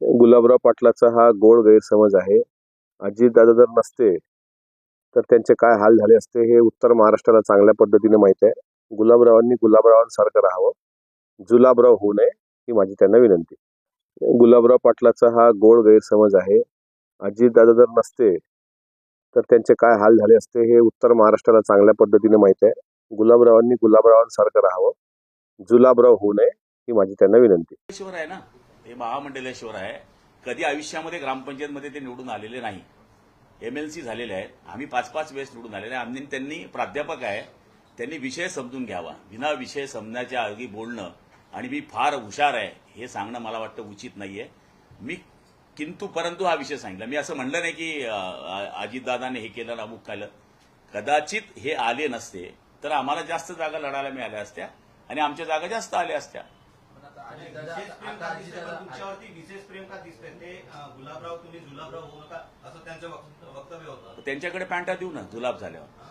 गुलाबराव पाटलाचा हा गोड गैरसमज आहे. अजितदादा जर नसते तर त्यांचे काय हाल झाले असते हे उत्तर महाराष्ट्राला चांगल्या पद्धतीने माहीत आहे. गुलाबरावांनी गुलाबरावांसारखं राहावं. जुलाबराव होऊ नये ही माझी त्यांना विनंती. गुलाबराव पाटलाचा हा गोड गैरसमज आहे. अजितदादा जर नसते तर त्यांचे काय हाल झाले असते हे उत्तर महाराष्ट्राला चांगल्या पद्धतीने माहीत आहे. गुलाबरावांनी गुलाबरावांसारखं राहावं. जुलाबराव होऊ नये ही माझी त्यांना विनंती. आहे ना? ते महामंडलेश्वर आहे. कधी आयुष्यामध्ये ग्रामपंचायतमध्ये ते निवडून आलेले नाही. एमएलसी झालेले आहेत. आम्ही पाच पाच वेळेस निवडून आलेले आहे. आम्ही त्यांनी प्राध्यापक आहे. त्यांनी विषय समजून घ्यावा. विना विषय समजण्याच्या आधी बोलणं आणि मी फार हुशार आहे हे सांगणं मला वाटतं उचित नाही आहे मी किंतु परंतु हा विषय सांगितला. मी असं म्हणलं नाही की अजितदादाने हे केलं अमुक केलं. कदाचित हे आले नसते तर आम्हाला जास्त जागा लढायला मिळाल्या असत्या आणि आमच्या जागा जास्त आल्या असत्या. विशेष प्रेम का दिसतंय? पण तुमच्यावरती विशेष प्रेम का दिसतंय? ते अं, गुलाबराव तुम्ही जुलाबराव होऊ नका असं त्यांचं वक्त- वक्तव्य होतं? त्यांच्याकडे पॅन्टा देऊ ना जुलाब झाल्यावर.